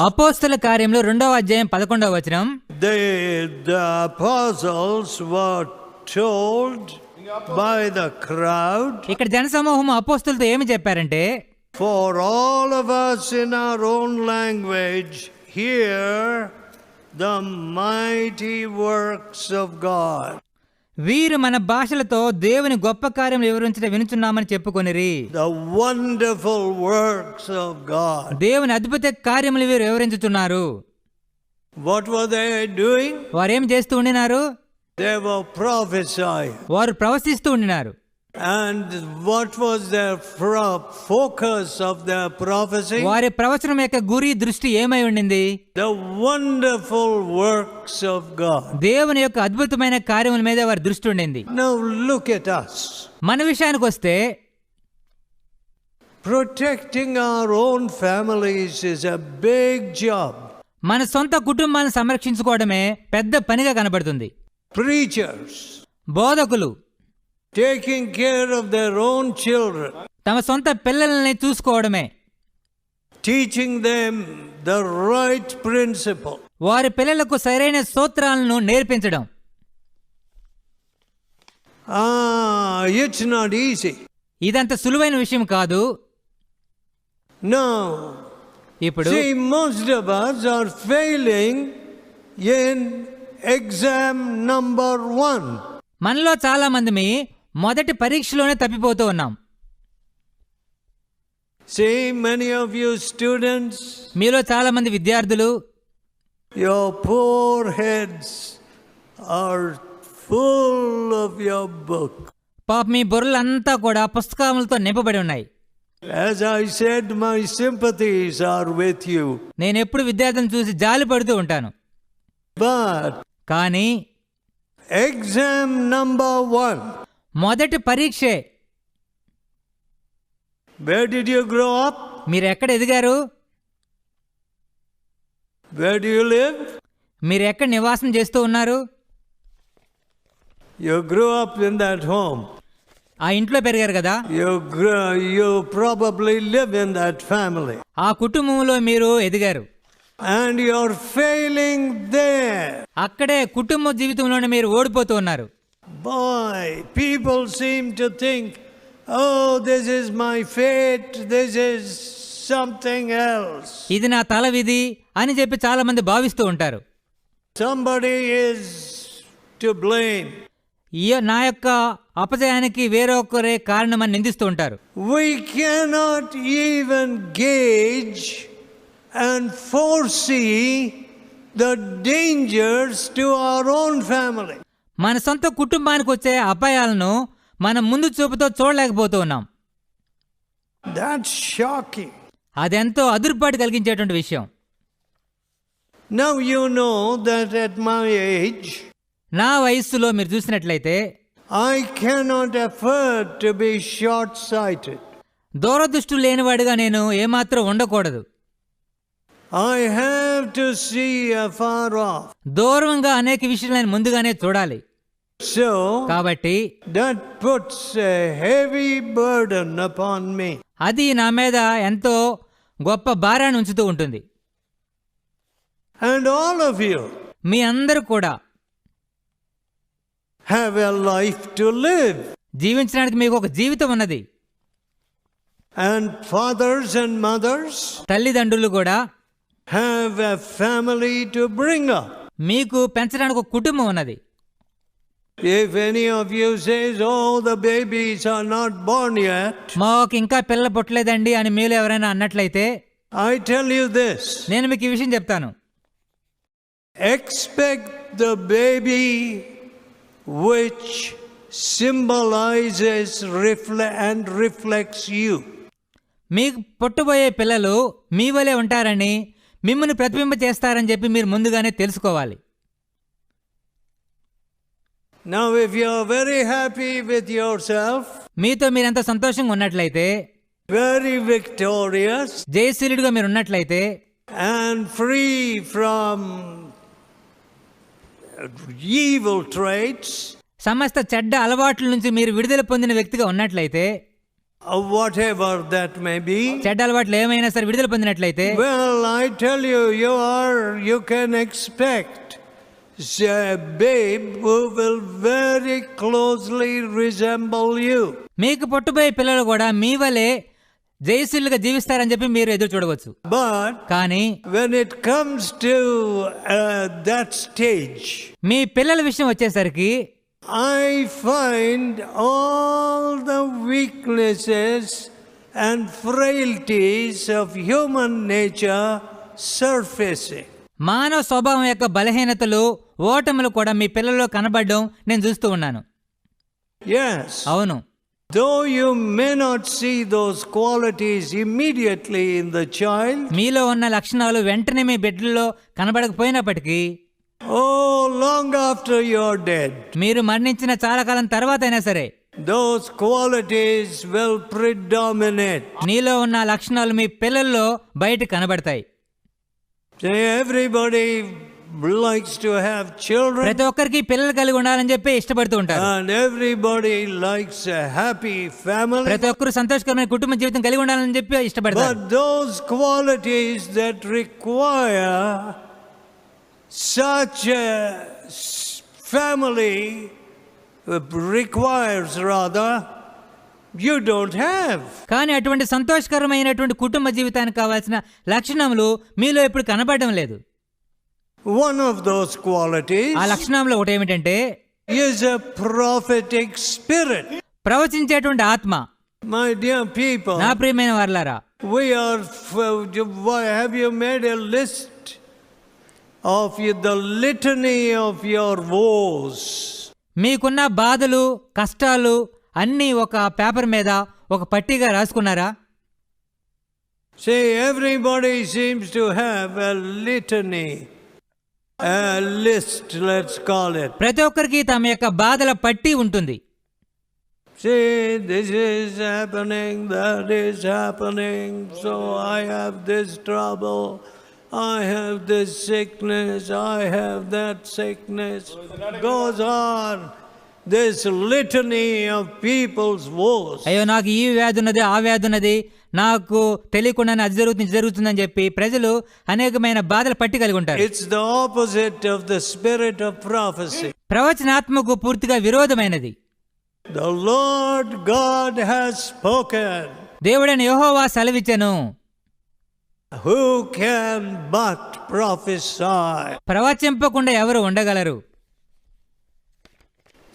అపోస్తల కార్యంలో రెండవ అధ్యాయం పదకొండవ వచనం. బై ద క్రౌడ్ ఇక్కడ జన సమూహం అపోస్తులతో ఏమి చెప్పారంటే for all ours in our own language hear the mighty works of God వీరు మన భాషలతో దేవుని గొప్ప కార్యం వివరించడం వినుచున్నామని చెప్పుకొనిరి. దేవుని అద్భుత కార్యములు వీరు వివరించుతున్నారు? వారు ఏం చేస్తూ ఉండినారు. వారు ప్రవశిస్తూ ఉండినారు వారి ప్రవచనం యొక్క గురి దృష్టి ఏమై ఉండింది? వండర్ఫుల్ వర్క్స్ ఆఫ్ దేవుని యొక్క అద్భుతమైన కార్యముల మీద వారి దృష్టి ఉండింది. మన విషయానికి వస్తే protecting our own families is a big job మన సొంత కుటుంబాన్ని సంరక్షించుకోవడమే పెద్ద పనిగా కనబడుతుంది. ప్రీచర్స్ బోధకులు. Taking care of their own children తమ సొంత పిల్లల్ని చూసుకోవడమే. Teaching them the right principle వారి పిల్లలకు సరైన సూత్రాలను నేర్పించడం. ఇట్స్ నాట్ ఈజీ ఇదంత సులువైన విషయం కాదు. నో ఇప్పుడు most are failing in exam number one మనలో చాలా మంది మీ మొదటి పరీక్షలోనే తప్పిపోతూ ఉన్నాం. See, many of you students, మీలో చాలా మంది విద్యార్థులు your four are full of your book పాప మీ బుర్రలంతా కూడా పుస్తకాలతో నింపబడి ఉన్నాయి. As I said my sympathies are with you నేను ఎప్పుడు విద్యార్థిని చూసి జాలి పడుతూ ఉంటాను. బట్ కానీ ఎగ్జామ్ నంబర్ వన్ మొదటి పరీక్షే. Where did you grow up మీరు ఎక్కడ ఎదిగారు? వేర్ డు యు లివ్ మీరు ఎక్కడ నివాసం చేస్తూ ఉన్నారు? You grow up in that home ఆ ఇంట్లో పెరిగారు కదా? You you probably live in that family ఆ కుటుంబంలో మీరు ఎదిగారు. And you are failing there అక్కడే కుటుంబ జీవితంలోనే మీరు ఓడిపోతూ ఉన్నారు. Boy, people seem to think, oh, this is my fate, this is something else. ఇది నా తల విధి అని చెప్పి చాలా మంది భావిస్తూ ఉంటారు Somebody is to blame. ఈ నా యొక్క అపజయానికి వేరొకరే కారణమని నిందిస్తూ ఉంటారు We cannot even gauge and foresee the dangers to our own family. మన సొంత కుటుంబానికి వచ్చే అపాయాలను మనం ముందు చూపుతో చూడలేకపోతూ ఉన్నాం. అదెంతో అదురుపాటు కలిగించేటువంటి విషయం Now you know that at my age, నా వయస్సులో మీరు చూసినట్లయితే I cannot afford to be short sighted. దూరదృష్టి లేనివాడిగా నేను ఏమాత్రం ఉండకూడదు I have to see afar off. దూరంగా అనేక విషయాలు నేను ముందుగానే చూడాలి So కాబట్టి that puts a heavy burden upon me. అది నా మీద ఎంతో గొప్ప భారాన్ని ఉంచుతూ ఉంటుంది And all of you మీ అందరూ కూడా have a life to live. జీవించడానికి మీకు ఒక జీవితం ఉన్నది And fathers and mothers తల్లిదండ్రులు కూడా have a family to bring up. మీకు పెంచడానికి ఒక కుటుంబం ఉన్నది If any of you says, oh, the babies are not born మాకు ఇంకా పిల్ల పుట్టలేదండి అని మీరు ఎవరైనా అన్నట్లయితే ఐ టెల్ యూ దిస్ నేను మీకు ఈ విషయం చెప్తాను. Expect the baby which symbolises and reflects you మీకు పుట్టబోయే పిల్లలు మీ వలే ఉంటారని మిమ్మల్ని ప్రతిబింబ చేస్తారని చెప్పి మీరు ముందుగానే తెలుసుకోవాలి. Now, if you are very happy with yourself, మీతో మీరు ఎంత సంతోషంగా ఉన్నట్లయితే very victorious, జయశీలుడిగా మీరు ఉన్నట్లయితే and free from evil traits, సమస్త చెడ్డ అలవాట్ల నుంచి మీరు విడుదల పొందిన వ్యక్తిగా ఉన్నట్లయితే uh, whatever that may be. చెడ్డ అలవాట్లు ఏమైనా సరే విడుదల పొందినట్లయితే Well, I tell you, you are, you can expect మీకు పుట్టుబోయే పిల్లలు కూడా మీ వలె జయశీలుగా జీవిస్తారని చెప్పి మీరు ఎదురు చూడవచ్చు. బట్ కానీ when it comes to that stage మీ పిల్లల విషయం వచ్చేసరికి I find all the weaknesses and frailties of human nature surface మానవ స్వభావం యొక్క బలహీనతలు ఓటములు కూడా మీ పిల్లల్లో కనబడడం నేను చూస్తూ ఉన్నాను. అవును Though you may not see those qualities immediately in the child, మీలో ఉన్న లక్షణాలు వెంటనే మీ బిడ్డల్లో కనబడకపోయినప్పటికీ oh, long after you're dead, మీరు మరణించిన చాలా కాలం తర్వాత అయినా సరే those qualities will predominate. నీలో ఉన్న లక్షణాలు మీ పిల్లల్లో బయట కనబడతాయి everybody likes to have children, ప్రతి ఒక్కరికి పిల్లలు కలిగి ఉండాలని చెప్పి ఇష్టపడుతూ ఉంటారు and everybody likes a happy family. ప్రతి ఒక్కరు సంతోషకరమైన కుటుంబ జీవితం కలిగి ఉండాలని చెప్పి ఇష్టపడతారు But those qualities that require such a family requires rather you don't have. కానీ అటువంటి సంతోషకరమైనటువంటి కుటుంబ జీవితానికి కావాల్సిన లక్షణములు మీలో ఇప్పుడు కనబడడం లేదు వన్ ఆఫ్ దోస్ క్వాలిటీ ఆ లక్షణంలో ఒకటి ఏమిటంటే ఈజ్ అ ప్రాఫిటిక్ స్పిరిట్ ప్రవచించేటువంటి ఆత్మ. మై డియర్ పీపుల్ నా ప్రియమైన వర్లారా we are have you made a list of you the litany of your woes మీకున్న బాధలు కష్టాలు అన్నీ ఒక పేపర్ మీద ఒక పట్టిగా రాసుకున్నారా? Say everybody seems to have a litany a list, let's call it. ప్రతి ఒక్కరికి తమ యొక్క బాధల పట్టి ఉంటుంది See, this is happening, that is happening, so I have this trouble, I have this sickness, I have that sickness. Goes on. This litany of people's woes. అయ్యో నాకు ఈ వ్యాధి ఉన్నది ఆ వ్యాధి ఉన్నది నాకు తెలియకుండానే అది జరుగుతుంది జరుగుతుందని చెప్పి ప్రజలు అనేకమైన బాధల పట్టి కలిగి ఉంటారు It's the opposite of the spirit of prophecy. ప్రవచనాత్మకు పూర్తిగా విరోధమైనది The Lord God has spoken. దేవుడైన యెహోవా సెలవిచ్చెను Who can but prophesy? ప్రవచింపకుండా ఎవరు ఉండగలరు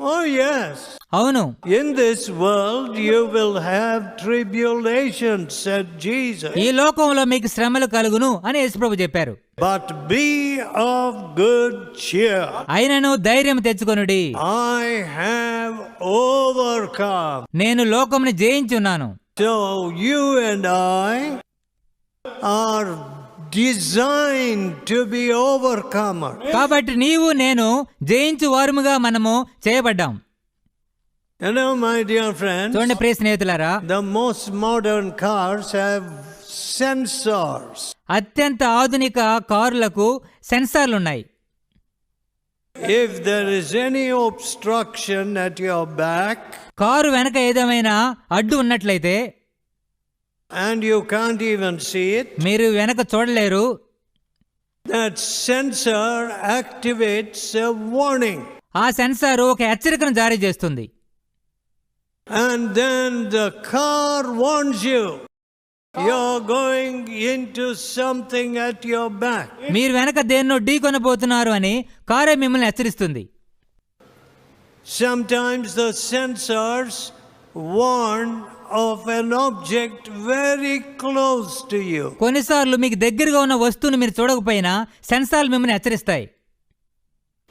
అవును. In this world you will have tribulation said Jesus ఈ లోకంలో మీకు శ్రమలు కలుగును అని యేసు ప్రభు చెప్పారు. But be of good cheer ఆయనను ధైర్యం తెచ్చుకొనుడి. ఐ హావ్ ఓవర్కమ్ నేను లోకమును జయించున్నాను. So you and I are designed to be overcomers. కాబట్టి నీవు నేను జయించు వారముగా మనము చేయబడ్డాం know, my dear friends, చూడండి ప్రియ స్నేహితులారా the most modern cars have sensors. అత్యంత ఆధునిక కారులకు సెన్సార్లు ఉన్నాయి If there is any obstruction at your back car వెనక ఏదేమైనా అడ్డు ఉన్నట్లయితే and you can't even see it, మీరు వెనక చూడలేరు that sensor activates a warning. ఆ సెన్సార్ ఒక హెచ్చరికను జారీ చేస్తుంది And then the car warns you. You're going into something at your back. మీరు వెనక దేన్నో ఢీ కొనబోతున్నారు అని కారే మిమ్మల్ని హెచ్చరిస్తుంది Sometimes the sensors warn of an object very close to you. కొన్నిసార్లు మీకు దగ్గరగా ఉన్న వస్తువును మీరు చూడకపోయినా సెన్సార్లు మిమ్మల్ని హెచ్చరిస్తాయి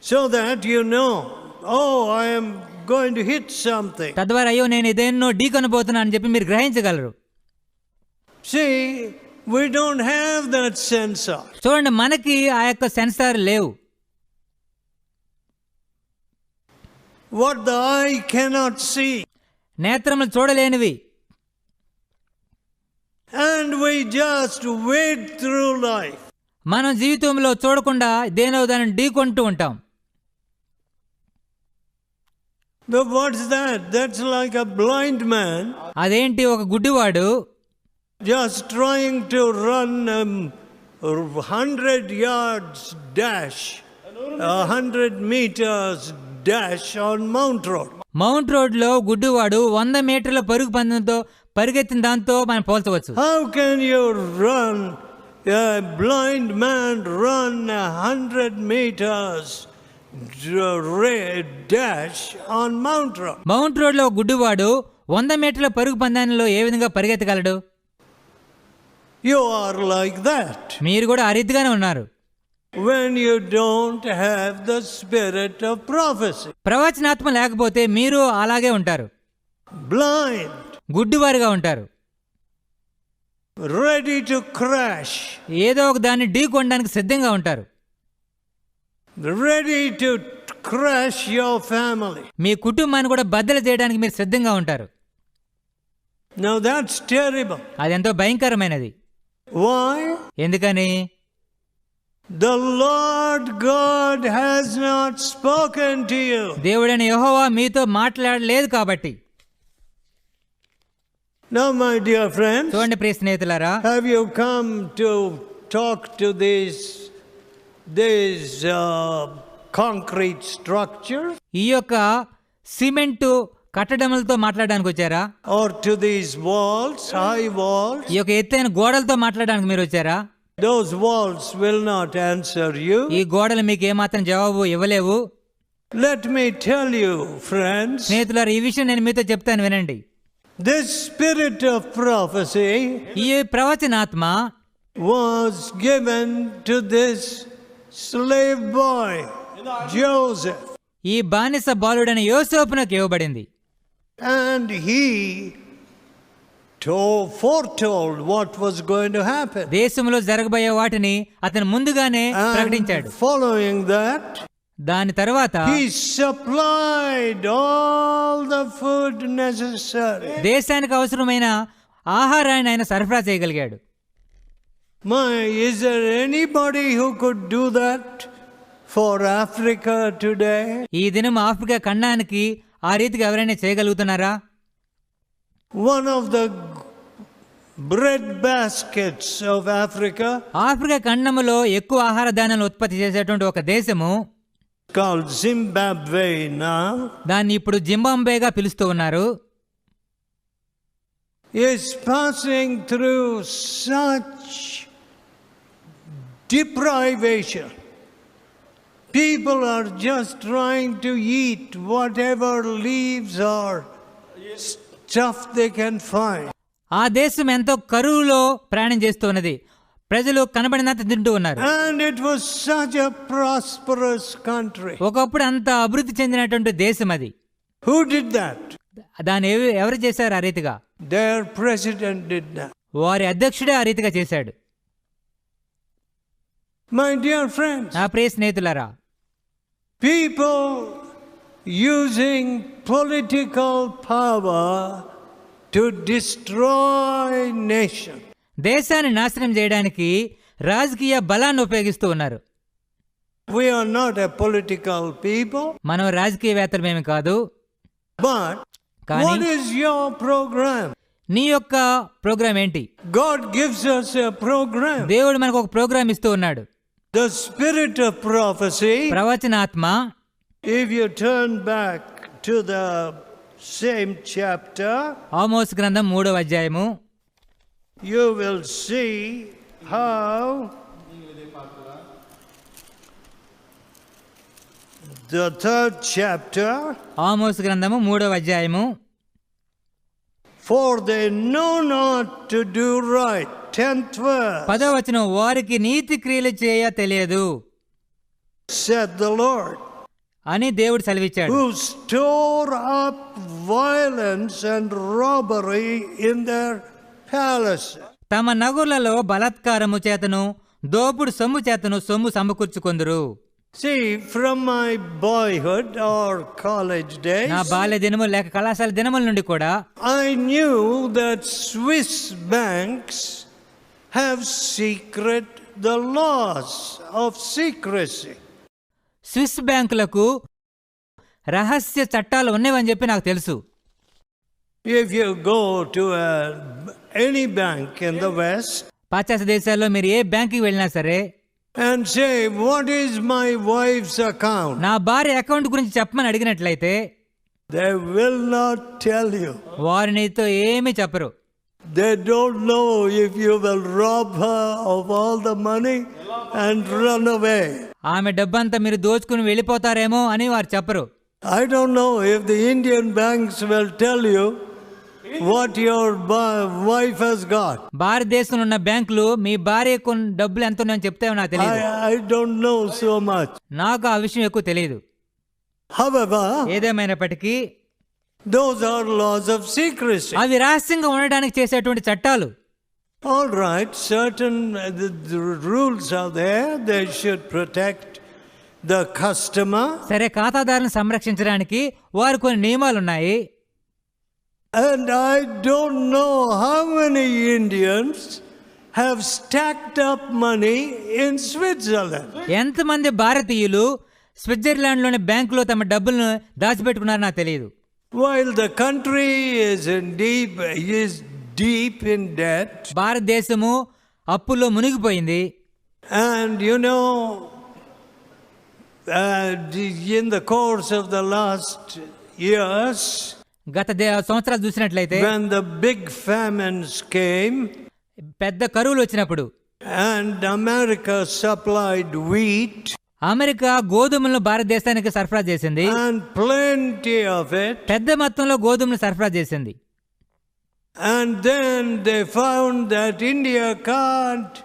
So that you know, oh, I am going to hit something. తద్వారా అయ్యో నేను ఇదేన్నో ఢీ కొనబోతున్నా అని చెప్పి మీరు గ్రహించగలరు See, we don't have that sensor. చూడండి మనకి ఆ యొక్క సెన్సార్ లేవు What the eye cannot see, నేత్రములు చూడలేనివి And we just wade through life. మనం జీవితంలో చూడకుండా దేనో దానిని ఢీకొంటూ ఉంటాం But what's that? That's like a blind man అదేంటి ఒక గుడ్డివాడు just trying to run a hundred yards dash, a hundred meters dash on Mount Road. Mount రోడ్లో గుడ్డివాడు వంద మీటర్ల పరుగు పందెంతో పరిగెత్తిన దాంతో మనం పోల్చవచ్చు. How can you run blind man run hundred metres dash on Mount Road Mount రోడ్లో వంద మీటర్ల పరుగు పందానిలో ఏ విధంగా పరిగెత్తగలడు? యు ఆర్ లైక్ దట్ మీరు కూడా ఆ రీతిగానే ఉన్నారు. When you don't have the spirit of prophecy ప్రవచనాత్మ లేకపోతే మీరు అలాగే ఉంటారు. బ్లైండ్ గుడ్డివారుగా ఉంటారు ready to crash, ఏదో ఒక దాన్ని ఢీ కొనడానికి సిద్ధంగా ఉంటారు ready to crash your family. మీ కుటుంబాన్ని కూడా బద్దలు చేయడానికి మీరు సిద్ధంగా ఉంటారు Now that's terrible. అది ఎంతో భయంకరమైనది Why? ఎందుకని The Lord God has not spoken to you. దేవుడైన యెహోవా మీతో మాట్లాడలేదు కాబట్టి నో మై డియర్ ఫ్రెండ్ చూడండి ప్రియ స్నేహితులారా have you come to talk to this this concrete structure ఈ యొక్క సిమెంట్ కట్టడములతో మాట్లాడడానికి వచ్చారా? Or to this walls high walls ఈ యొక్క ఎత్తైన గోడలతో మాట్లాడడానికి మీరు వచ్చారా? Those walls will not answer you ఈ గోడలు మీకు ఏ మాత్రం జవాబు ఇవ్వలేవు. Let me tell you friends స్నేహితులారా ఈ విషయం నేను మీతో చెప్తాను వినండి. This spirit of prophecy ఈ ప్రవచనాత్మ was given to this slave boy, Joseph, ఈ బానిస బాలుడైన యోసేపునకు ఇవ్వబడింది and he told, foretold what was going to happen. దేశంలో జరగబోయే వాటిని అతను ముందుగానే ప్రకటించాడు following that, దాని తర్వాత దేశానికి అవసరమైన ఆహారాన్ని ఆయన సరఫరా చేయగలిగాడు. ఫర్ ఆఫ్రికా టుడే ఈ దినం ఆఫ్రికా ఖండానికి ఆ రీతికి ఎవరైనా చేయగలుగుతున్నారా? One of the bread baskets of Africa Africa ఖండంలో ఎక్కువ ఆహార ధాన్యాలను ఉత్పత్తి చేసేటువంటి ఒక దేశము called Zimbabwe now దాన్ని ఇప్పుడు జింబాంబేగా పిలుస్తూ ఉన్నారు is passing through such deprivation. People are just trying to eat whatever leaves or stuff they can find. ఆ దేశం ఎంతో కరువులో ప్రయాణం చేస్తూ ఉన్నది ప్రజలు కనబడినంత తింటూ ఉన్నారు. అండ్ ఇట్ ప్రాస్పరస్ కంట్రీ ఒకప్పుడు అంత అభివృద్ధి చెందినటువంటి దేశం అది. హూ డిడ్ దట్ దాని ఎవరు చేశారు ఆ రీతిగా? దేర్ ప్రెసిడెంట్ వారి అధ్యక్షుడే ఆ రీతిగా చేశాడు. మై డియర్ ఫ్రెండ్ నా ప్రియ స్నేహితులరా people using political power to destroy nation దేశాన్ని నాశనం చేయడానికి రాజకీయ బలాన్ని ఉపయోగిస్తూ ఉన్నారు. మనం రాజకీయవేత్తలమేమి కాదు. నీ యొక్క ప్రోగ్రామ్ ఏంటి? God gives us a programme దేవుడు మనకు ఒక ప్రోగ్రామ్ ఇస్తూ ఉన్నాడు. The spirit of ప్రవచనాత్మ. If you turn back to the same chapter Amos గ్రంథం మూడవ అధ్యాయము. you will see how the third chapter, Amos గ్రంథము మూడవ అధ్యాయము for they know not to do right. Tenth verse, పదవ వచనం వారికి నీతి క్రియలు చేయ తెలియదు said the Lord, అని దేవుడు సెలవిచ్చాడు who store up violence and robbery in their palaces. తమ నగులలో బలాత్కారము చేతను దోపుడు సొమ్ము చేతను సొమ్ము సమకూర్చుకొందురు. See, from my boyhood or college days, నా బాల్య దినము లేక కళాశాల దినముల నుండి కూడా I knew that Swiss banks have secret the laws of secrecy. Swiss బ్యాంకులకు రహస్య చట్టాలు ఉన్నవని చెప్పి నాకు తెలుసు. If you go to a, any bank in the West పాశ్చాత్య దేశాల్లో మీరు ఏ బ్యాంకుకి వెళ్ళినా సరే and say, What is my wife's account? నా భార్య అకౌంట్ గురించి చెప్పమని అడిగినట్లయితే They will not tell you. వారు నీతో ఏమీ చెప్పరు They don't know if you will rob her of all the money and run away. ఆమె డబ్బంతా మీరు దోచుకుని వెళ్ళిపోతారేమో అని వారు చెప్పరు I don't know if the Indian banks will tell you what your wife has got భారతదేశంలో ఉన్న బ్యాంకులు మీ భార్య భార్యకు డబ్బులు ఎంత ఉన్నాయని చెప్తే నాకు తెలియదు I don't know so much నాకు ఆ విషయం ఎక్కువ తెలియదు హౌఎవర్ ఏదేమైనప్పటికీ those are laws of secret అవి రహస్యంగా ఉండడానికి చేసేటువంటి చట్టాలు. All right certain rules are they they should protect the customer సరే ఖాతాదారుని సంరక్షించడానికి వారు కొన్ని నియమాలు ఉన్నాయి And I don't know how many Indians have stacked up money in Switzerland. ఎంతమంది భారతీయులు స్విట్జర్లాండ్లోని బ్యాంకులో తమ డబ్బులను దాచిపెట్టుకున్నారో నాకు తెలియదు While the country is in deep is deep in debt, భారతదేశము అప్పుల్లో మునిగిపోయింది and you know, uh, in the course of the last years, గత సంవత్సరాలు చూసినట్లయితే పెద్ద కరువులు వచ్చినప్పుడు అమెరికా సప్లైడ్ వీట్ అమెరికా గోధుమలను భారతదేశానికి సరఫరా చేసింది పెద్ద మొత్తంలో గోధుమలు సరఫరా చేసింది. And then they found that India can't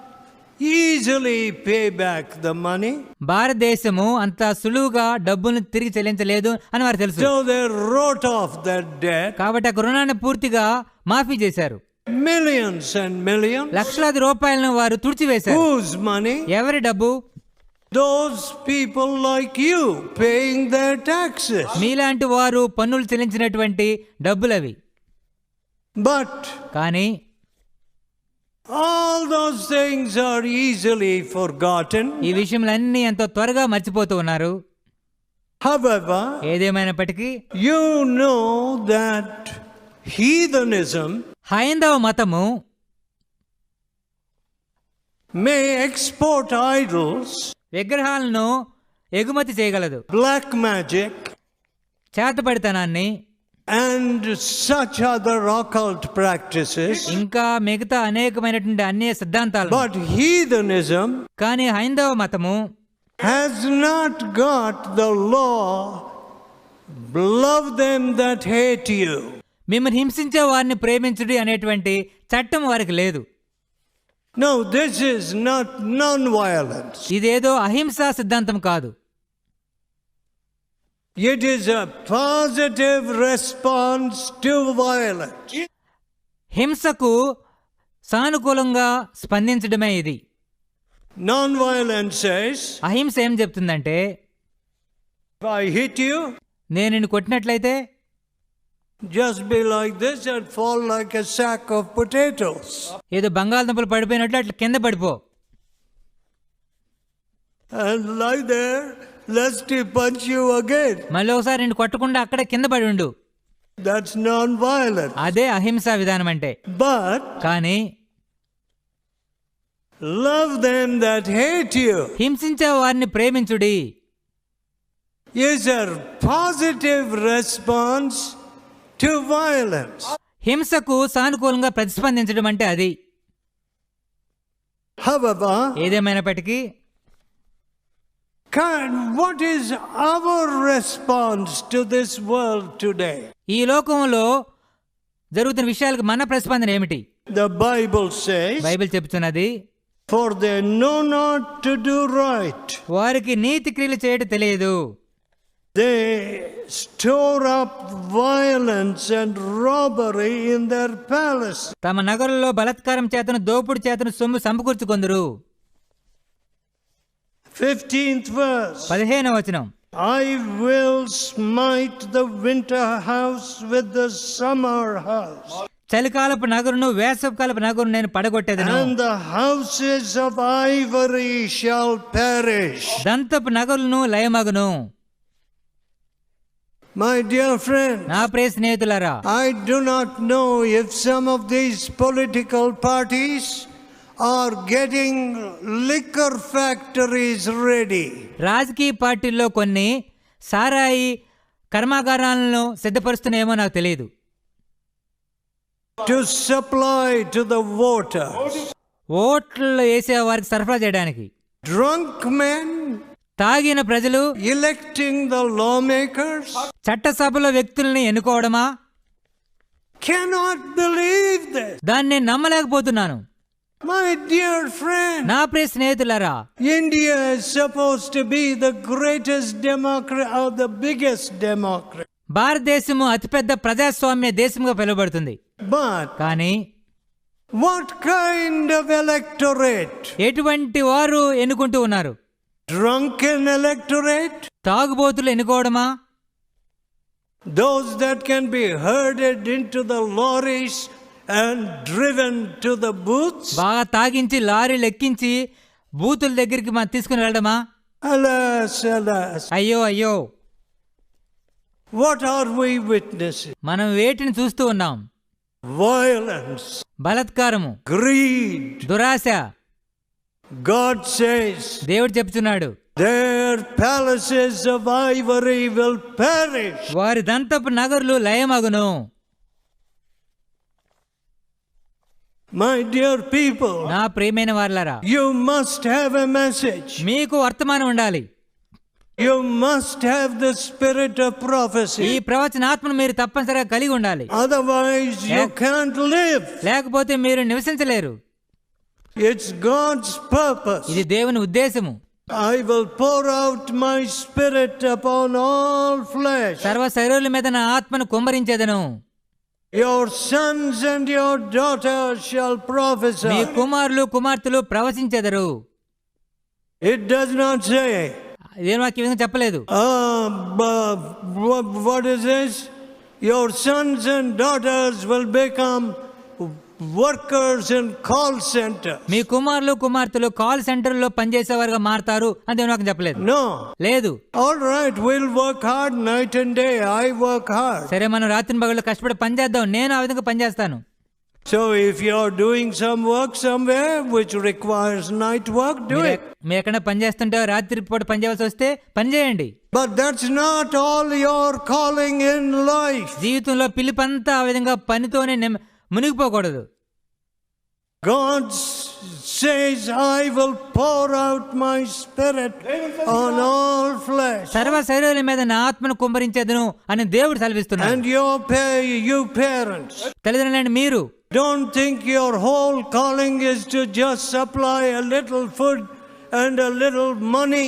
easily pay back the money, భారతదేశము అంత సులువుగా డబ్బును తిరిగి చెల్లించలేదు అని వారు తెలుసు so they wrote off that debt, కాబట్టి ఆ రుణాన్ని పూర్తిగా మాఫీ చేశారు millions and millions. లక్షలాది రూపాయలను వారు తుడిచివేశారు Whose money? ఎవరి డబ్బు Those people like you paying their taxes. మీలాంటి వారు పన్నులు చెల్లించినటువంటి డబ్బులవి But కానీ all those things are easily forgotten. ఈ విషయములన్నీ ఎంతో త్వరగా మర్చిపోతూ ఉన్నారు However, ఏదేమైనప్పటికీ you know that heathenism హైందవ మతము may export idols, విగ్రహాలను ఎగుమతి చేయగలదు black magic, చేతపడితనాన్ని and such other occult practices. ఇంకా మిగతా అనేకమైనటువంటి అన్య సిద్ధాంతాలు But heathenism కానీ హైందవ మతము has not got the law love them that hate you. మిమ్మల్ని హింసించే వారిని ప్రేమించుడి అనేటువంటి చట్టం వారికి లేదు No, this is not non-violence. ఇదేదో అహింసా సిద్ధాంతం కాదు It is a positive response to violence. హింసకు సానుకూలంగా స్పందించడమే ఇది. అహింస ఏం చెప్తుందంటే నేను కొట్టినట్లయితే just be like this and fall like a sack of potatoes ఏదో బంగాళదుంపలు పడిపోయినట్లు అట్లా కింద పడిపో. And like there lest he punch you మళ్ళీ ఒకసారి నిన్ను కొట్టకుండా అక్కడ కింద పడి ఉండు. దట్స్ నాన్ వయలెన్స్ అదే అహింస విధానం అంటే. బట్ కానీ love them that hate you హింసించే వారిని ప్రేమించుడి. Is a positive response to violence హింసకు సానుకూలంగా ప్రతిస్పందించడం అంటే అది. ఏదేమైనప్పటికీ can, what is our response to this world today? ఈ లోకంలో జరుగుతున్న విషయాలకు మన ప్రతిస్పందన ఏమిటి The Bible says, బైబిల్ చెప్తున్నది For they know not to do right. వారికి నీతి క్రియలు చేయడం తెలియదు They store up violence and robbery in their palace. తమ నగరంలో బలత్కారం చేతను దోపుడు చేతను సొమ్ము సమకూర్చుకొందురు 15th verse. పదిహేను వచనం I will smite the winter house with the summer house. చలికాలపు నగరును వేసవికాలపు నగరును నేను పడగొట్టేదను and the houses of ivory shall perish. దంతపు నగరులను లయమగును My dear friend, నా ప్రియ స్నేహితులారా I do not know if some of these political parties are getting liquor factories ready రాజకీయ పార్టీల్లో కొన్ని సారాయి కర్మాగారాలను సిద్ధపరుస్తున్నాయేమో నాకు తెలియదు to supply to the voters. ఓట్లు వేసే వారికి సరఫరా చేయడానికి. Drunk men తాగిన ప్రజలు electing the lawmakers. చట్టసభలో వ్యక్తుల్ని ఎన్నుకోవడమా? Believe this. దాన్ని నేను నమ్మలేకపోతున్నాను. My dear friend, నా ప్రియ స్నేహితులారా India is supposed to be the greatest democracy or the biggest democracy. భారతదేశము అతిపెద్ద ప్రజాస్వామ్య దేశంగా పిలువబడుతుంది But కానీ what kind of electorate? ఎటువంటి వారు ఎన్నుకుంటూ ఉన్నారు Drunken electorate? తాగుబోతులు ఎన్నుకోవడమా Those that can be herded into the lorries and driven to the booths? బాగా తాగించి లారీలు ఎక్కించి బూతుల దగ్గరికి మనం తీసుకుని వెళ్ళడమా Alas, alas. అయ్యో అయ్యో What are we witnessing? మనం వేటిని చూస్తూ ఉన్నాం Violence, బలత్కారము greed. దురాశ God says, దేవుడు చెప్తున్నాడు Their palaces of ivory will perish. వారి దంతపు నగరులు లయమగును My dear people, నా ప్రియమైన వార్లారా you must have a message. మీకు వర్తమానం ఉండాలి You must have the spirit of ఈ prophecy. ప్రవచనాత్మను మీరు తప్పనిసరిగా కలిగి ఉండాలి you Yeah. can't live. లేకపోతే మీరు నివసించలేరు It's God's purpose. ఇది దేవుని ఉద్దేశము I will pour out my spirit upon all flesh. సర్వ శరీరుల మీద నా ఆత్మను కుమ్మరించేదను Your sons and your daughters shall me prophesy. కుమారులు కుమార్తెలు ప్రవచించెదరు It does not say, నాకు ఈ విధంగా చెప్పలేదు uh, wha- what is this? Your sons and daughters will become workers in call center. మీ కుమారులు కుమార్తెలు కాల్ సెంటర్లో పనిచేసేవారుగా మారతారు అని నాకు చెప్పలేదు No. లేదు All right, we'll work hard night and day. I work hard. సరే మనం రాత్రి పగళ్ళు కష్టపడి పనిచేద్దాం నేను ఆ విధంగా పనిచేస్తాను So if you're doing some work somewhere which requires night work, do మీరు it. ఎక్- మీరు ఎక్కడ పని చేస్తుంటే రాత్రి పూట పని చేయవలసి వస్తే పని చేయండి But that's not all your calling in life. జీవితంలో పిలిపంతా ఆ విధంగా పనితోనే మునిగిపోకూడదు God says, I will pour out my spirit on all flesh. సర్వ శరీరాల మీద నా ఆత్మను కుమ్మరించేదను అని దేవుడు సెలవిస్తున్నాడు And your you parents, తల్లిదండ్రులండి మీరు don't think your whole calling is to just supply a little food and a little money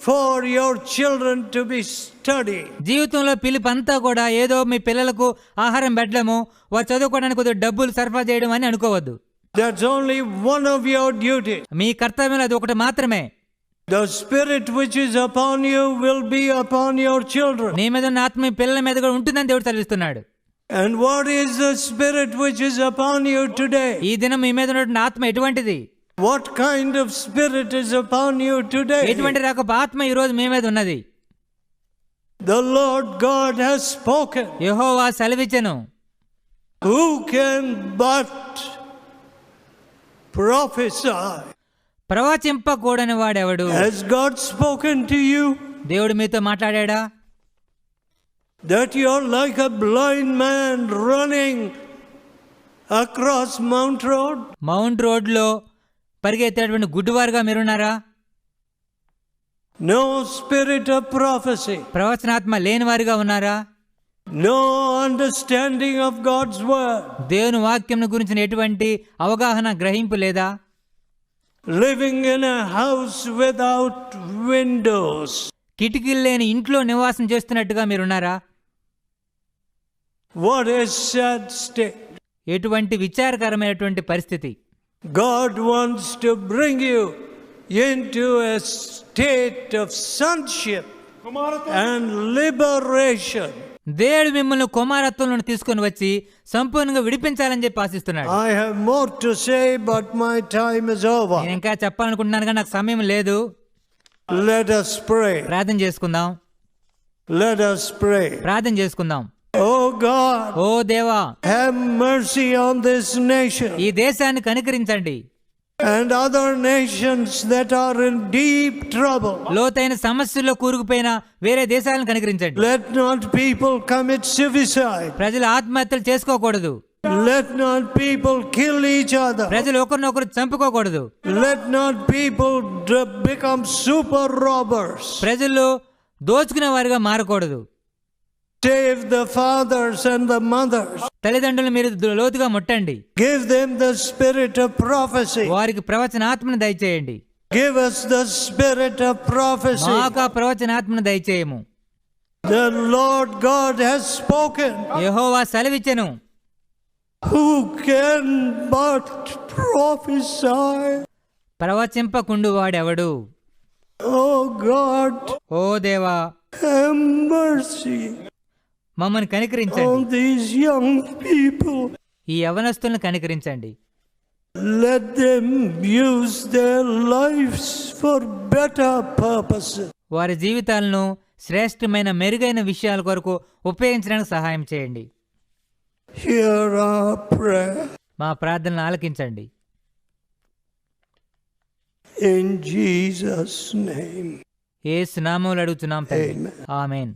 for your children to be study జీవితంలో పిలుపు అంతా కూడా ఏదో మీ పిల్లలకు ఆహారం పెట్టడము వారు చదువుకోవడానికి కొద్దిగా డబ్బులు సరఫరా చేయడం అని అనుకోవద్దు. That's only one of your duty మీ కర్తవ్యం అది ఒకటి మాత్రమే. The spirit which is upon you will be upon your children నీ మీద ఉన్న ఆత్మ పిల్లల మీద కూడా ఉంటుందని దేవుడు తెలుస్తున్నాడు and what is the spirit which is upon you today ఈ దినం మీ మీద ఉన్నటువంటి ఆత్మ ఎటువంటిది? What kind of spirit is upon you today ఎటువంటి రకపు ఆత్మ ఈ రోజు మీ మీద ఉన్నది? The Lord God has spoken Jehovah సెలవిచెను who can but professor ప్రవచింపకూడని వాడెవడు has God spoken to you దేవుడు మీతో మాట్లాడాడా? That you are like a blind man running across Mount Road Mount రోడ్లో పరిగెత్తేటువంటి గుడ్డివారుగా మీరున్నారా? No spirit of prophecy, ప్రవచనాత్మ లేని వారిగా ఉన్నారా? No understanding of God's word, దేవుని వాక్యం గురించిన ఎటువంటి అవగాహన గ్రహింపు లేదా? Living in a house without windows. కిటికీలు లేని ఇంట్లో నివాసం చేస్తున్నట్టుగా మీరున్నారా? Sad state. ఎటువంటి విచారకరమైనటువంటి పరిస్థితి. God wants to bring you into a state of sonship and liberation. దేవుడు మిమ్మల్ని కుమారత్వంలో తీసుకొని వచ్చి సంపూర్ణంగా విడిపించాలని చెప్పి ఆశిస్తున్నాడు. I have more to say but my time is ఇంకా చెప్పాలనుకుంటున్నాను కానీ నాకు సమయం లేదు. లెట్ అస్ ప్రే ప్రార్థన చేసుకుందాం. లెట్ అస్ ప్రే ప్రార్థన చేసుకుందాం. God, ఓ దేవా have mercy on this nation ఈ దేశాన్ని కనికరించండి and other nations that are in deep trouble. లోతైన సమస్యల్లో కూరుకుపోయిన వేరే దేశాలను కనికరించండి Let not people commit suicide. ప్రజలు ఆత్మహత్యలు చేసుకోకూడదు Let not people kill each other. ప్రజలు ఒకరినొకరు చంపుకోకూడదు Let not people d- become super robbers. ప్రజల్లో దోచుకునే వారిగా మారకూడదు Save the fathers and the mothers. తల్లిదండ్రులు మీరు లోతుగా ముట్టండి Give them the spirit of prophecy. వారికి ప్రవచనాత్మను దయచేయండి Give us the spirit of prophecy. మాకు ఆ ప్రవచనాత్మను దయచేయము The Lord God has spoken. Jehovah సెలవిచ్చెను Who can but prophesy? ప్రవచింపకుండు వాడెవడు Oh God, ఓ దేవా have mercy మమ్మల్ని కనికరించండి. ఈ యవనస్తులను కనికరించండి Let them use their lives for better purposes. వారి జీవితాలను శ్రేష్టమైన మెరుగైన విషయాల కొరకు ఉపయోగించడానికి సహాయం చేయండి. మా ప్రార్థనలు ఆలకించండి. ఏ సునామములు అడుగుతున్నాం. ఆమెన్